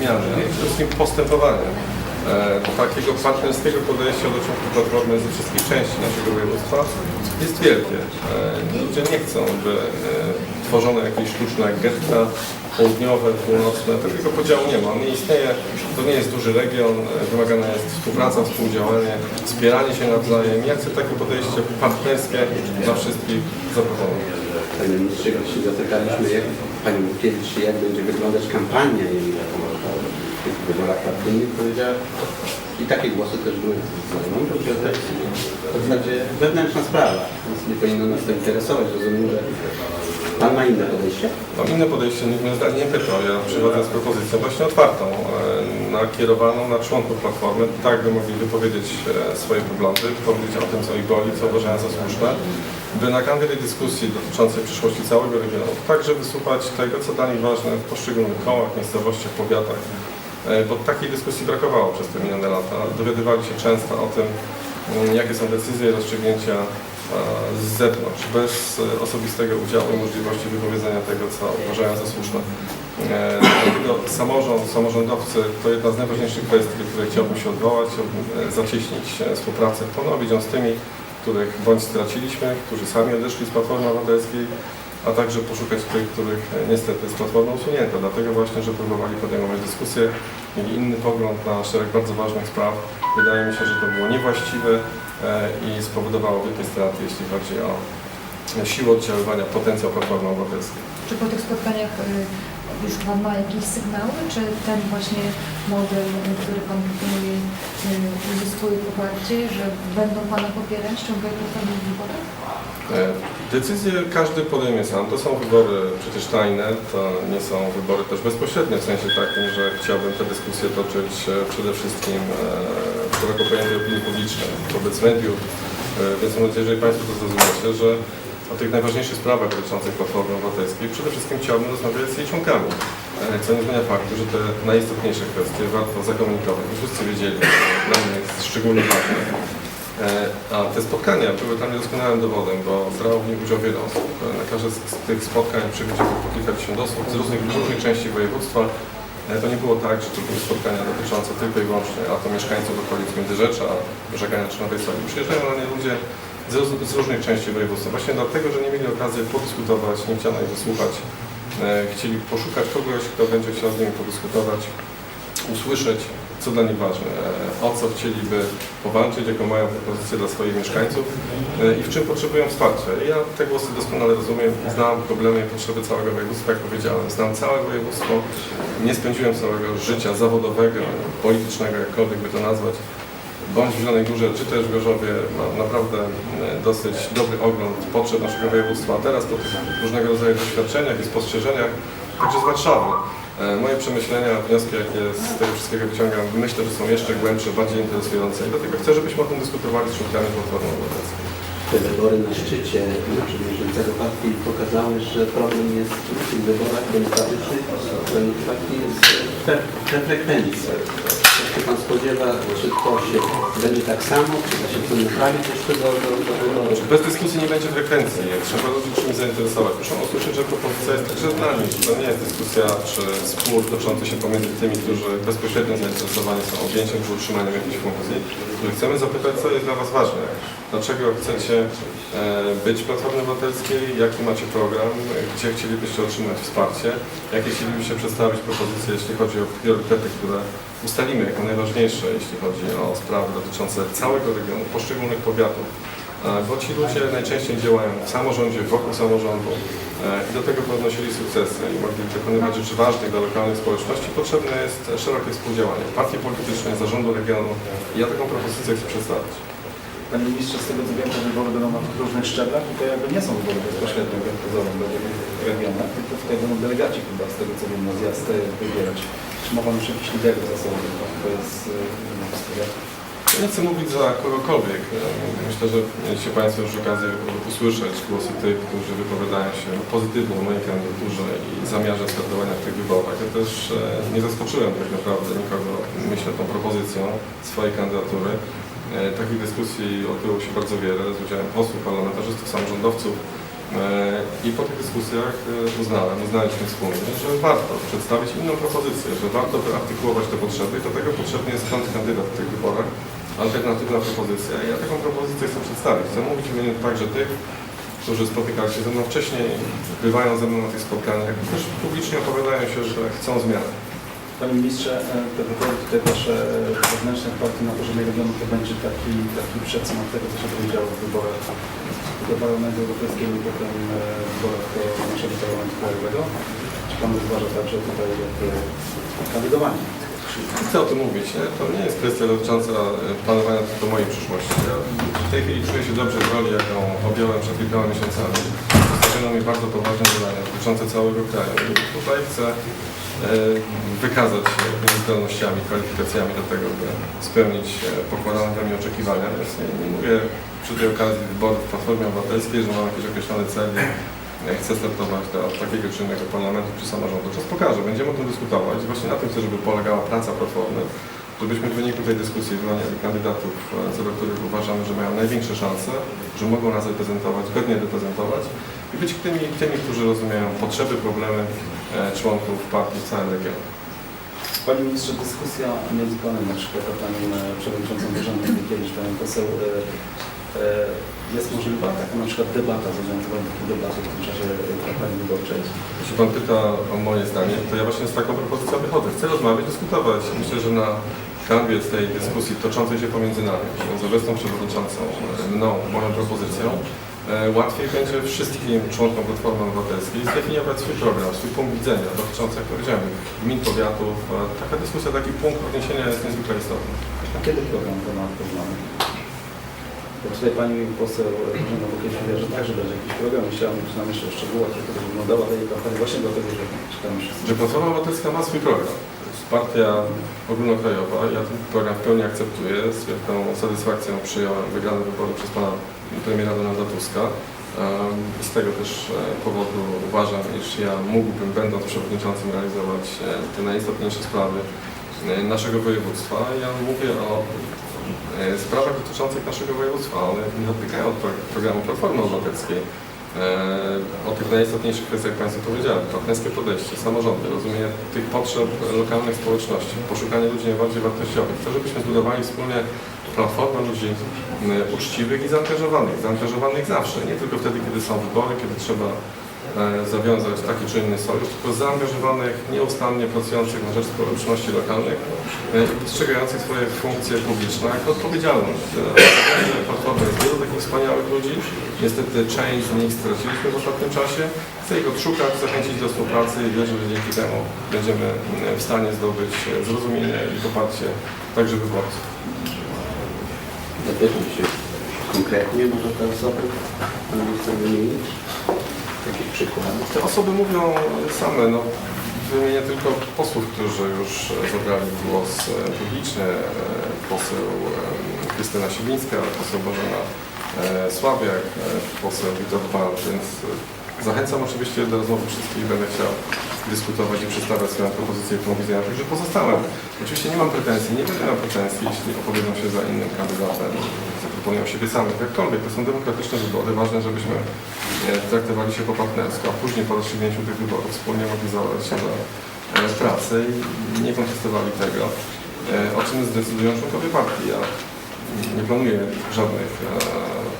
zmiany, przede wszystkim postępowania. E, takiego partnerskiego podejścia do członków Platformy ze wszystkich części naszego województwa jest wielkie. E, ludzie nie chcą, by e, tworzono jakieś sztuczne getta południowe, północne, takiego podziału nie ma. Nie istnieje, to nie jest duży region, wymagana jest współpraca, współdziałanie, wspieranie się nawzajem. Ja chcę takie podejście partnerskie dla wszystkich zaproponować. Panie ministrze, się dotykaliśmy, jak Pani Łukiewicz, jak będzie wyglądać kampania jej w partyjnych, powiedziała, i takie głosy też były no, to zasadzie wewnętrzna sprawa, więc nie powinno nas to interesować. Rozumiem, że Pan ma inne podejście? Mam inne podejście, nikt mnie zdanie nie pytał. Ja przychodzę z propozycją właśnie otwartą, e, nakierowaną na członków Platformy, tak by mogli wypowiedzieć e, swoje poglądy, powiedzieć o tym, co ich boli, co uważają za słuszne, by na kanwie dyskusji dotyczącej przyszłości całego regionu także wysłuchać tego, co dla nich ważne w poszczególnych kołach, miejscowościach, powiatach, bo takiej dyskusji brakowało przez te minione lata. Dowiadywali się często o tym, mm, jakie są decyzje i rozstrzygnięcia e, z zewnątrz, bez e, osobistego udziału i możliwości wypowiedzenia tego, co uważają za słuszne. E, Dlatego samorząd, samorządowcy to jedna z najważniejszych kwestii, której chciałbym się odwołać, e, zacieśnić e, współpracę, ponowić ją z tymi, których bądź straciliśmy, którzy sami odeszli z Platformy Obywatelskiej, a także poszukać tych, których e, niestety z Platformy usunięto, dlatego właśnie, że próbowali podejmować dyskusję, mieli inny pogląd na szereg bardzo ważnych spraw. Wydaje mi się, że to było niewłaściwe e, i spowodowało wielkie straty, jeśli chodzi o siłę oddziaływania, potencjał Platformy Obywatelskiej. Czy po tych spotkaniach y, już Pan ma jakieś sygnały, czy ten właśnie model, który Pan proponuje, y, uzyskuje poparcie, że będą Pana popierać, ciągle Pan w wyborach? E, Decyzje każdy podejmie sam. To są wybory przecież tajne, to nie są wybory też bezpośrednie, w sensie takim, że chciałbym te dyskusje toczyć e, przede wszystkim e, w szeroko pojętej opinii publicznej, wobec mediów, E, więc mam nadzieję, że Państwo to zrozumiecie, że o tych najważniejszych sprawach dotyczących Platformy Obywatelskiej przede wszystkim chciałbym rozmawiać z jej członkami, E, co nie zmienia faktu, że te najistotniejsze kwestie warto zakomunikować, by wszyscy wiedzieli, dla mnie jest szczególnie ważne. E, A te spotkania były dla mnie doskonałym dowodem, bo brało w nich udział wiele osób. E, Na każde z tych spotkań przychodziło po kilkadziesiąt osób z różnych, różnych części województwa. To nie było tak, że to były spotkania dotyczące tylko i wyłącznie, a to mieszkańców okolic Międzyrzecza, Żegania czy Nowej Soli. Przyjeżdżają na nie ludzie z, z różnych części województwa, właśnie dlatego, że nie mieli okazji podyskutować, nie chciano ich wysłuchać. E, Chcieli poszukać kogoś, kto będzie chciał z nimi podyskutować, usłyszeć, co dla nich ważne, e, o co chcieliby powalczyć, jaką mają propozycję dla swoich mieszkańców e, i w czym potrzebują wsparcia. Ja te głosy doskonale rozumiem, znam problemy i potrzeby całego województwa, jak powiedziałem, znam całe województwo, nie spędziłem całego życia zawodowego, politycznego, jakkolwiek by to nazwać, bądź w Zielonej Górze, czy też w Gorzowie, mam naprawdę e, dosyć dobry ogląd potrzeb naszego województwa. A teraz po tych różnego rodzaju doświadczeniach i spostrzeżeniach, także z Warszawy, e, moje przemyślenia, wnioski, jakie z tego wszystkiego wyciągam, myślę, że są jeszcze głębsze, bardziej interesujące i dlatego chcę, żebyśmy o tym dyskutowali z członkami Platformy Obywatelskiej. Te wybory na szczycie bieżącego partii pokazały, że problem jest w tych wyborach demokratycznych, taki jest te, te frekwencje. Się Pan spodziewa, czy to się będzie tak samo, czy da się to naprawić jeszcze do, do, do wyborów? Bez dyskusji nie będzie frekwencji. Trzeba ludzi czymś zainteresować. Muszą usłyszeć, że propozycja jest także z nami. To nie jest dyskusja czy spór toczący się pomiędzy tymi, którzy bezpośrednio zainteresowani są objęciem czy utrzymaniem jakiejś funkcji. Których chcemy zapytać, co jest dla Was ważne. Dlaczego chcecie e, być w Platformie Obywatelskiej? Jaki macie program? Gdzie chcielibyście otrzymać wsparcie? Jakie chcielibyście przedstawić propozycje, jeśli chodzi o priorytety, które ustalimy jako najważniejsze, jeśli chodzi o sprawy dotyczące całego regionu, poszczególnych powiatów. E, bo ci ludzie najczęściej działają w samorządzie, wokół samorządu e, i do tego by odnosili sukcesy i mogli dokonywać rzeczy ważnych dla lokalnych społeczności. Potrzebne jest szerokie współdziałanie partii politycznej, zarządu regionu i ja taką propozycję chcę przedstawić. Panie ministrze, z tego co wiem, te wybory będą na różnych szczeblach i to jakby nie są wybory bezpośrednie, jak pozorom do regionach, tylko tutaj będą delegaci chyba, z tego co wiem, na zjazd wybierać. Czy ma Pan już jakiś liderów za sobą? To jest. Ja nie chcę mówić za kogokolwiek. Myślę, że mieliście Państwo już okazję usłyszeć głosy tych, którzy wypowiadają się pozytywnie o mojej kandydaturze i zamiarze startowania w tych wyborach. Ja też e, nie zaskoczyłem tak naprawdę nikogo, myślę, tą propozycją swojej kandydatury. E, Takich dyskusji odbyło się bardzo wiele z udziałem posłów, parlamentarzystów, samorządowców. I po tych dyskusjach e, uznałem, uznaliśmy wspólnie, że warto przedstawić inną propozycję, że warto wyartykułować te potrzeby i do tego potrzebny jest kontrkandydat w tych wyborach, alternatywna propozycja. I ja taką propozycję chcę przedstawić. Chcę mówić w imieniu także tych, którzy spotykali się ze mną wcześniej, bywają ze mną na tych spotkaniach też publicznie opowiadają się, że chcą zmiany. Panie Ministrze, e, te wybory tutaj Wasze wewnętrzne w partii na poziomie regionu to będzie taki, taki przedsmak tego, co się będzie działo w wyborach do Parlamentu Europejskiego i potem e, w wyborach do naszego Parlamentu Krajowego. Czy Pan rozważa także tutaj kandydowanie? Chcę o tym mówić, nie? To nie jest kwestia dotycząca e, planowania tylko mojej przyszłości. Ja w tej chwili czuję się dobrze w roli, jaką objąłem przed kilkoma miesiącami. Postawiono mi bardzo poważne zadania dotyczące całego kraju. Tutaj chcę e, wykazać się zdolnościami, kwalifikacjami do tego, by spełnić e, pokładane we mnie oczekiwania. Więc nie, nie mówię przy tej okazji wyborów w Platformie Obywatelskiej, że mam jakieś określone cele e, chcę startować do takiego czy innego parlamentu czy samorządu. Czas pokaże, będziemy o tym dyskutować. Właśnie na tym chcę, żeby polegała praca Platformy, żebyśmy w wyniku tej dyskusji wyłonili kandydatów, e, co do których uważamy, że mają największe szanse, że mogą nas reprezentować, godnie reprezentować i być tymi, tymi którzy rozumieją potrzeby, problemy e, członków partii w całym regionie. Panie Ministrze, dyskusja między Panem na przykład a Panią e, Przewodniczącą Panią poseł, e, e, jest możliwa taka na przykład debata, zorganizowanie takiej debaty w tym czasie kampanii wyborczej? Jeśli Pan pyta o moje zdanie, to ja właśnie z taką propozycją wychodzę. Chcę rozmawiać, dyskutować. Myślę, że na kanwie tej dyskusji toczącej się pomiędzy nami, z obecną przewodniczącą, mną, moją propozycją, łatwiej będzie wszystkim członkom Platformy Obywatelskiej zdefiniować swój program, swój punkt widzenia dotyczący, jak powiedziałem, gmin, powiatów. E, Taka dyskusja, taki punkt odniesienia jest niezwykle istotny. A kiedy program ten ma poznany? Bo tutaj Pani poseł Bożena Wykiewicz mówiła, że także będzie jakiś program i chciałam być nam jeszcze o szczegółach, jak to wyglądała tej kampanii, właśnie dlatego, że czytamy wszyscy. że Platforma Obywatelska ma swój program. To jest partia ogólnokrajowa. Ja ten program w pełni akceptuję. Z wielką satysfakcją przyjąłem wygrane wybory przez pana premiera Donalda Tuska. I z tego też e, powodu uważam, iż ja mógłbym, będąc przewodniczącym, realizować e, te najistotniejsze sprawy e, naszego województwa. Ja mówię o sprawach dotyczących naszego województwa. One nie dotykają pro- programu Platformy Obywatelskiej. E, o tych najistotniejszych kwestiach Państwu powiedziałem. Partnerskie podejście, samorządy, rozumienie tych potrzeb lokalnych społeczności, poszukanie ludzi najbardziej wartościowych. Chcę, żebyśmy zbudowali wspólnie platformę ludzi e, uczciwych i zaangażowanych. Zaangażowanych zawsze, nie tylko wtedy, kiedy są wybory, kiedy trzeba zawiązać taki czy inny sojusz, tylko zaangażowanych, nieustannie pracujących na rzecz społeczności lokalnych e, i postrzegających swoje funkcje publiczne jako odpowiedzialność. E, Platforma jest wielu takich wspaniałych ludzi. Niestety część z nich straciliśmy w ostatnim czasie. Chcę ich odszukać, zachęcić do współpracy i wierzę, że dzięki temu będziemy e, w stanie zdobyć e, zrozumienie i poparcie także wyborców. Zapytam się konkretnie, może te osoby Pan chce wymienić? Te osoby mówią same, no, wymienię tylko posłów, którzy już zabrali głos e, publicznie. E, Poseł e, Krystyna Siwińska, poseł Bożena Sławiak, poseł Witold e, zachęcam oczywiście do rozmowy wszystkich, będę chciał dyskutować i przedstawiać swoją propozycję punkt widzenia także pozostałym. Oczywiście nie mam pretensji, nie będę miał pretensji, jeśli opowiedzą się za innym kandydatem, zaproponują siebie samych, jakkolwiek. To są demokratyczne wybory, ważne, żebyśmy e, traktowali się po partnersku, a później po rozstrzygnięciu tych wyborów wspólnie mogli zabrać się za e, pracę i nie kontestowali tego, e, o czym zdecydują członkowie partii. Ja nie planuję żadnych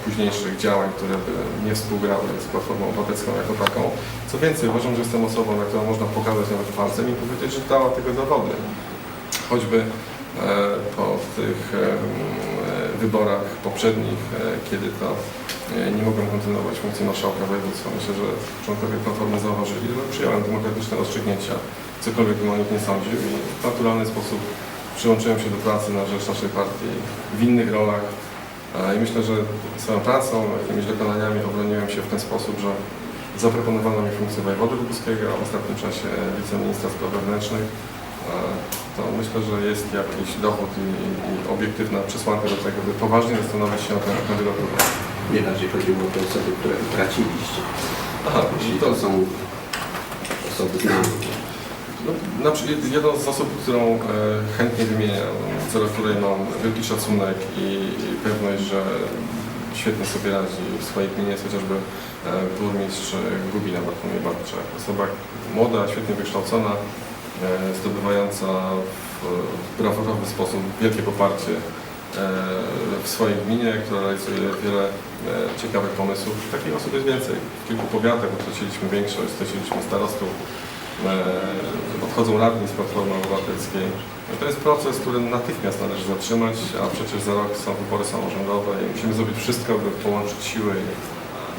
późniejszych działań, które by nie współgrały z Platformą Obywatelską jako taką. Co więcej, uważam, że jestem osobą, na którą można pokazać nawet palcem i powiedzieć, że dała tego dowody. Choćby e, po tych e, wyborach poprzednich, e, kiedy to nie mogłem kontynuować funkcji marszałka województwa. Myślę, że członkowie Platformy zauważyli, że przyjąłem demokratyczne rozstrzygnięcia, cokolwiek bym o nich nie sądził i w naturalny sposób przyłączyłem się do pracy na rzecz naszej partii w innych rolach. I myślę, że swoją pracą, jakimiś dokonaniami obroniłem się w ten sposób, że zaproponowano mi funkcję wojewody lubuskiego, a w ostatnim czasie wiceministra spraw wewnętrznych. To myślę, że jest jakiś dowód i, i obiektywna przesłanka do tego, by poważnie zastanowić się nad tą kandydaturą. Nie bardziej chodziło o te osoby, które utraciliście. Aha, Jeśli to, to są osoby znane. No, jedną z osób, którą e, chętnie wymieniam, co do której mam wielki szacunek i, pewność, że świetnie sobie radzi w swojej gminie, jest chociażby e, burmistrz Gubina Bartłomiej Barczak. Osoba młoda, świetnie wykształcona, e, zdobywająca w brawurowy sposób wielkie poparcie w swojej gminie, która realizuje wiele ciekawych pomysłów. Takich osób jest więcej. W kilku powiatach utraciliśmy większość, straciliśmy starostów, odchodzą radni z Platformy Obywatelskiej. To jest proces, który natychmiast należy zatrzymać, a przecież za rok są wybory samorządowe i musimy zrobić wszystko, by połączyć siły i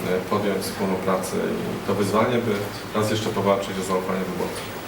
e, podjąć wspólną pracę i to wyzwanie, by raz jeszcze powalczyć o zaufanie wyborców.